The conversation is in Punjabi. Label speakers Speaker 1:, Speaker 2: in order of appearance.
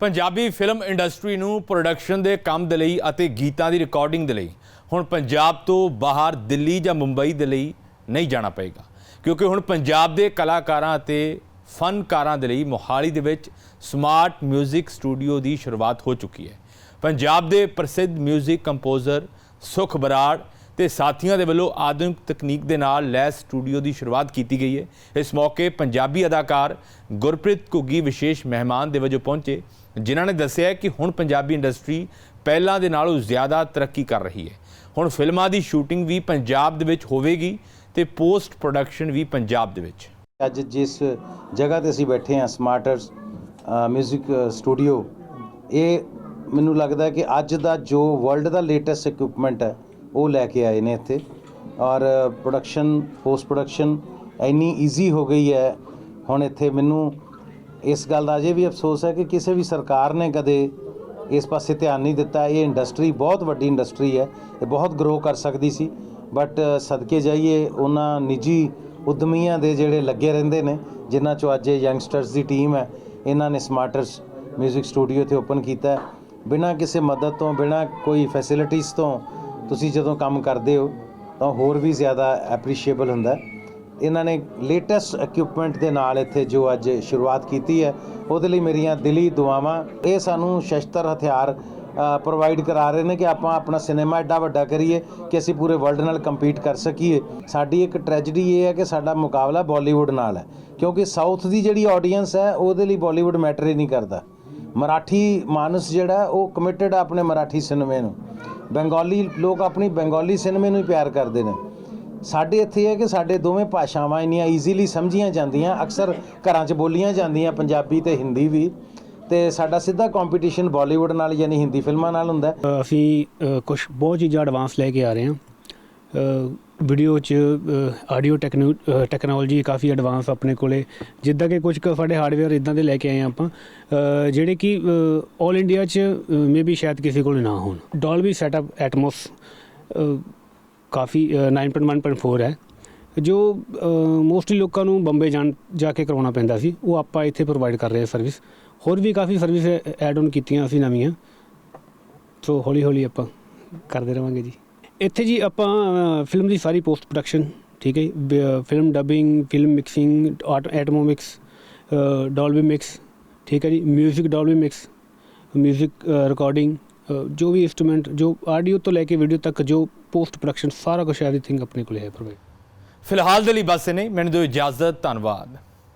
Speaker 1: ਪੰਜਾਬੀ ਫਿਲਮ ਇੰਡਸਟਰੀ ਨੂੰ ਪ੍ਰੋਡਕਸ਼ਨ ਦੇ ਕੰਮ ਦੇ ਲਈ ਅਤੇ ਗੀਤਾਂ ਦੀ ਰਿਕਾਰਡਿੰਗ ਦੇ ਲਈ ਹੁਣ ਪੰਜਾਬ ਤੋਂ ਬਾਹਰ ਦਿੱਲੀ ਜਾਂ ਮੁੰਬਈ ਦੇ ਲਈ ਨਹੀਂ ਜਾਣਾ ਪਏਗਾ ਕਿਉਂਕਿ ਹੁਣ ਪੰਜਾਬ ਦੇ ਕਲਾਕਾਰਾਂ ਅਤੇ ਫਨਕਾਰਾਂ ਦੇ ਲਈ ਮੋਹਾਲੀ ਦੇ ਵਿੱਚ ਸਮਾਰਟ 뮤직 ਸਟੂਡੀਓ ਦੀ ਸ਼ੁਰੂਆਤ ਹੋ ਚੁੱਕੀ ਹੈ ਪੰਜਾਬ ਦੇ ਪ੍ਰਸਿੱਧ 뮤직 ਕੰਪੋਜ਼ਰ ਸੁਖ ਬਰਾੜ ਤੇ ਸਾਥੀਆਂ ਦੇ ਵੱਲੋਂ ਆਧੁਨਿਕ ਤਕਨੀਕ ਦੇ ਨਾਲ ਲੈਸ ਸਟੂਡੀਓ ਦੀ ਸ਼ੁਰੂਆਤ ਕੀਤੀ ਗਈ ਹੈ। ਇਸ ਮੌਕੇ ਪੰਜਾਬੀ ਅਦਾਕਾਰ ਗੁਰਪ੍ਰੀਤ ਘੁੱਗੀ ਵਿਸ਼ੇਸ਼ ਮਹਿਮਾਨ ਦੇ ਵਜੋਂ ਪਹੁੰਚੇ, ਜਿਨ੍ਹਾਂ ਨੇ ਦੱਸਿਆ ਕਿ ਹੁਣ ਪੰਜਾਬੀ ਇੰਡਸਟਰੀ ਪਹਿਲਾਂ ਦੇ ਨਾਲੋਂ ਜ਼ਿਆਦਾ ਤਰੱਕੀ ਕਰ ਰਹੀ ਹੈ। ਹੁਣ ਫਿਲਮਾਂ ਦੀ ਸ਼ੂਟਿੰਗ ਵੀ ਪੰਜਾਬ ਦੇ ਵਿੱਚ ਹੋਵੇਗੀ ਤੇ ਪੋਸਟ ਪ੍ਰੋਡਕਸ਼ਨ ਵੀ ਪੰਜਾਬ ਦੇ ਵਿੱਚ।
Speaker 2: ਅੱਜ ਜਿਸ ਜਗ੍ਹਾ ਤੇ ਅਸੀਂ ਬੈਠੇ ਹਾਂ ਸਮਾਰਟਰਸ 뮤직 ਸਟੂਡੀਓ ਇਹ ਮੈਨੂੰ ਲੱਗਦਾ ਕਿ ਅੱਜ ਦਾ ਜੋ ਵਰਲਡ ਦਾ ਲੇਟੈਸਟ ਇਕਵਿਪਮੈਂਟ ਹੈ ਉਹ ਲੈ ਕੇ ਆਏ ਨੇ ਇੱਥੇ। ਔਰ ਪ੍ਰੋਡਕਸ਼ਨ ਪੋਸਟ ਪ੍ਰੋਡਕਸ਼ਨ ਇੰਨੀ ਈਜ਼ੀ ਹੋ ਗਈ ਹੈ। ਹੁਣ ਇੱਥੇ ਮੈਨੂੰ ਇਸ ਗੱਲ ਦਾ ਅਜੇ ਵੀ ਅਫਸੋਸ ਹੈ ਕਿ ਕਿਸੇ ਵੀ ਸਰਕਾਰ ਨੇ ਕਦੇ ਇਸ ਪਾਸੇ ਧਿਆਨ ਨਹੀਂ ਦਿੱਤਾ। ਇਹ ਇੰਡਸਟਰੀ ਬਹੁਤ ਵੱਡੀ ਇੰਡਸਟਰੀ ਹੈ। ਇਹ ਬਹੁਤ ਗਰੋ ਕਰ ਸਕਦੀ ਸੀ। ਬਟ ਸਦਕੇ ਜਾਈਏ, ਉਹਨਾਂ ਨਿੱਜੀ ਉਦਮੀਆਂ ਦੇ ਜਿਹੜੇ ਲੱਗੇ ਰਹਿੰਦੇ ਨੇ, ਜਿਨ੍ਹਾਂ ਚੋਂ ਅੱਜ ਇਹ ਯੰਗਸਟਰਸ ਦੀ ਟੀਮ ਹੈ, ਇਹਨਾਂ ਨੇ ਸਮਾਰਟਰਸ 뮤직 ਸਟੂਡੀਓ ਤੇ ਓਪਨ ਕੀਤਾ ਬਿਨਾਂ ਕਿਸੇ ਮਦਦ ਤੋਂ, ਬਿਨਾਂ ਕੋਈ ਫੈਸਿਲਿਟੀਜ਼ ਤੋਂ ਤੁਸੀਂ ਜਦੋਂ ਕੰਮ ਕਰਦੇ ਹੋ, ਤਾਂ ਹੋਰ ਵੀ ਜ਼ਿਆਦਾ ਐਪਰੀਸ਼ੀਏਬਲ ਹੁੰਦਾ ਇਹਨਾਂ ਨੇ ਲੇਟੈਸਟ ਇਕਵਿਪਮੈਂਟ ਦੇ ਨਾਲ ਇੱਥੇ ਜੋ ਅੱਜ ਸ਼ੁਰੂਆਤ ਕੀਤੀ ਹੈ, ਉਹਦੇ ਲਈ ਮੇਰੀਆਂ ਦਿਲੀ ਦੁਆਵਾਂ, ਇਹ ਸਾਨੂੰ ਸ਼ਸਤਰ ਹਥਿਆਰ ਪ੍ਰੋਵਾਈਡ ਕਰਾ ਰਹੇ ਨੇ ਕਿ ਆਪਾਂ ਆਪਣਾ ਸਿਨੇਮਾ ਐਡਾ ਵੱਡਾ ਕਰੀਏ ਕਿ ਅਸੀਂ ਪੂਰੇ ਵਰਲਡ ਨਾਲ ਕੰਪੀਟ ਕਰ ਸਕੀਏ। ਸਾਡੀ ਇੱਕ ਟ੍ਰੈਜੇਡੀ ਇਹ ਹੈ ਕਿ ਸਾਡਾ ਮੁਕਾਬਲਾ ਬਾਲੀਵੁੱਡ ਨਾਲ ਹੈ, ਕਿਉਂਕਿ ਸਾਊਥ ਦੀ ਜਿਹੜੀ ਆਡੀਅנס ਹੈ, ਉਹਦੇ ਲਈ ਬਾਲੀਵੁੱਡ ਮੈਟਰ ਹੀ ਨਹੀਂ ਕਰਦਾ। ਮਰਾਠੀ ਮਾਨਸ ਜਿਹੜਾ, ਉਹ ਕਮਿਟਡ ਆਪਣੇ ਮਰਾਠੀ ਸਿਨੇਮੇ ਨੂੰ। ਬੰਗਾਲੀ ਲੋਕ ਆਪਣੀ ਬੰਗਾਲੀ ਸਿਨੇਮੇ ਨੂੰ ਹੀ ਪਿਆਰ ਕਰਦੇ ਨੇ। ਸਾਡੇ ਇੱਥੇ ਇਹ ਹੈ ਕਿ ਸਾਡੇ ਦੋਵੇਂ ਭਾਸ਼ਾਵਾਂ ਇੰਨੀਆਂ ਈਜ਼ੀਲੀ ਸਮਝੀਆਂ ਜਾਂਦੀਆਂ, ਅਕਸਰ ਘਰਾਂ 'ਚ ਬੋਲੀਆਂ ਜਾਂਦੀਆਂ, ਪੰਜਾਬੀ ਤੇ ਹਿੰਦੀ ਵੀ। ਤੇ ਸਾਡਾ ਸਿੱਧਾ ਕੰਪੀਟੀਸ਼ਨ ਬਾਲੀਵੁੱਡ ਨਾਲ ਯਾਨੀ ਹਿੰਦੀ ਫਿਲਮਾਂ ਨਾਲ ਹੁੰਦਾ
Speaker 3: ਅਸੀਂ ਕੁਝ ਬਹੁਤ ਚੀਜ਼ਾਂ ਐਡਵਾਂਸ ਲੈ ਕੇ ਆ ਰਹੇ ਹਾਂ। ਵੀਡੀਓ ਚ ਆਡੀਓ ਟੈਕਨੋਲੋਜੀ ਕਾਫੀ ਐਡਵਾਂਸ ਆਪਣੇ ਕੋਲੇ। ਜਿੱਦਾਂ ਕਿ ਕੁਝ ਕੁ ਸਾਡੇ ਹਾਰਡਵੇਅਰ ਇਦਾਂ ਦੇ ਲੈ ਕੇ ਆਏ ਹਾਂ ਆਪਾਂ ਜਿਹੜੇ ਕਿ 올 ਇੰਡੀਆ ਚ ਮੇਬੀ ਸ਼ਾਇਦ ਕਿਸੇ ਕੋਲ ਨਾ ਹੋਣ। ਡੋਲਬੀ ਸੈਟਅਪ ਐਟਮੋਸ ਕਾਫੀ ਅ, 9.1.4 ਹੈ। ਜੋ ਮੋਸਟਲੀ ਲੋਕਾਂ ਨੂੰ ਬੰਬੇ ਜਾਣ ਜਾ ਕੇ ਕਰਵਾਉਣਾ ਪੈਂਦਾ ਸੀ ਉਹ ਆਪਾਂ ਇੱਥੇ ਪ੍ਰੋਵਾਈਡ ਕਰ ਰਹੇ ਹਾਂ ਸਰਵਿਸ ਹੋਰ ਵੀ ਕਾਫੀ ਸਰਵਿਸ ਐਡ ਆਨ ਕੀਤੀਆਂ ਅਸੀਂ ਨਵੀਆਂ। ਸੋ ਹੌਲੀ ਹੌਲੀ ਆਪਾਂ ਕਰਦੇ ਰਵਾਂਗੇ ਜੀ। ਇੱਥੇ ਜੀ ਆਪਾਂ ਅ, ਫਿਲਮ ਦੀ ਸਾਰੀ ਪੋਸਟ ਪ੍ਰੋਡਕਸ਼ਨ ਠੀਕ ਹੈ ਜੀ, ਬ- ਅ, film dubbing film mixing Atmos mix Dolby mix ਠੀਕ ਹੈ ਜੀ 뮤직 ਡੋਲਬੀ ਮਿਕਸ 뮤직 ਰਿਕਾਰਡਿੰਗ ਜੋ ਵੀ ਇਨਸਟਰੂਮੈਂਟ ਜੋ ਆਡੀਓ ਤੋਂ ਲੈ ਕੇ ਵੀਡੀਓ ਤੱਕ ਜੋ ਪੋਸਟ ਪ੍ਰੋਡਕਸ਼ਨ ਸਾਰਾ ਕੁਝ ਐਵਰੀਥਿੰਗ ਆਪਣੇ ਕੋਲ ਹੈ ਪ੍ਰੋਵਾਈਡ
Speaker 1: ਫਿਲਹਾਲ ਦੇ ਲਈ ਬਸ ਨਹੀਂ ਮੈਨੂੰ ਦਿਓ ਇਜਾਜ਼ਤ ਧੰਨਵਾਦ